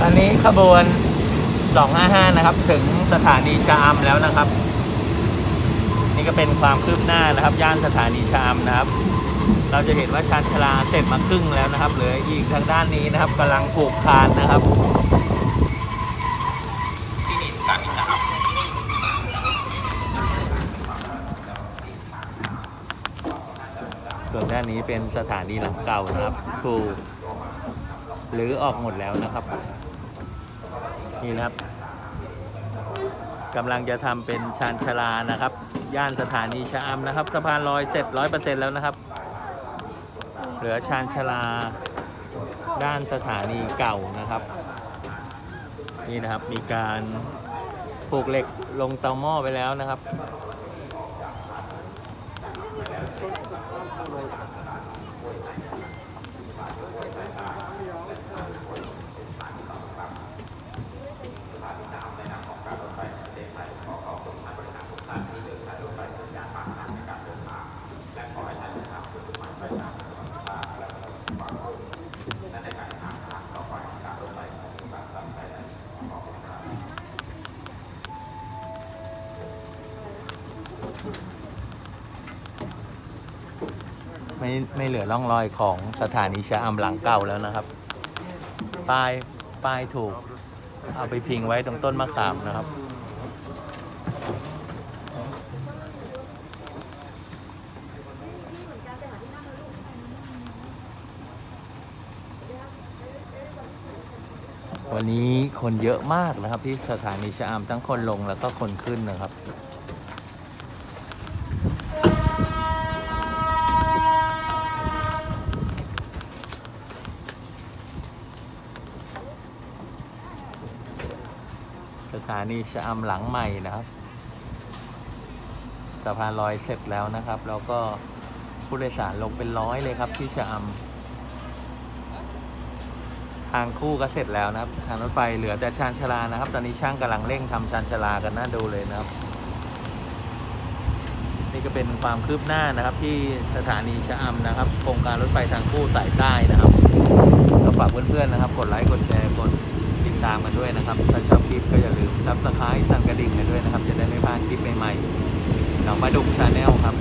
ตอนนี้ขบวน 255 นะครับ ถึงสถานีชะอำแล้วนะครับ นี่ก็เป็นความคืบหน้านะครับ ย่านสถานีชะอำนะครับ เราจะเห็นว่าชานชาลาเสร็จมาครึ่งแล้วนะครับ เหลืออีกทางด้านนี้นะครับกำลังปลูกคานนะครับที่นี่สถานีนะครับส่วนด้านนี้เป็นสถานีหลังเก่านะครับถูก หรือออกหมดแล้วนะครับ นี่นะครับกำลังจะทำเป็นชานชลานะครับ ย่านสถานีชะอำนะครับสะพานลอยเสร็จร้อยเปอร์เซ็นต์แล้วนะครับ เหลือชานชลาด้านสถานีเก่านะครับ นี่นะครับมีการผูกเหล็กลงเตาหม้อไปแล้วนะครับ ไม่ไม่เหลือร่องรอยของสถานีชะอำหลังเก่าแล้วนะครับ ป้ายป้ายถูก เอาไปพิงไว้ตรงต้นมะขามนะครับ วันนี้คนเยอะมากนะครับ ที่สถานีชะอำทั้งคนลงแล้วก็คนขึ้นนะครับ สถานีชะอำหลังใหม่นะครับสะพานลอยเสร็จแล้วนะครับ แล้วก็ผู้โดยสารลงเป็นร้อยเลยครับ ที่ชะอำทางคู่ก็เสร็จแล้วนะครับ ทางรถไฟเหลือแต่ชานชาลานะครับ ตอนนี้ช่างกำลังเร่งทำชานชาลากันน่าดูเลยนะครับ นี่ก็เป็นความคืบหน้านะครับ ที่สถานีชะอำนะครับโครงการรถไฟทางคู่สายใต้นะครับก็ฝากเพื่อนๆนะครับ กดไลค์กดแชร์กด ตามกันด้วยนะครับ ถ้าชอบคลิปก็อย่าลืมซับสไครต์สั่นกระดิ่งกันด้วยนะครับ จะได้ไม่พลาดคลิปใหม่ๆหนองมาดุกชาแนลครับ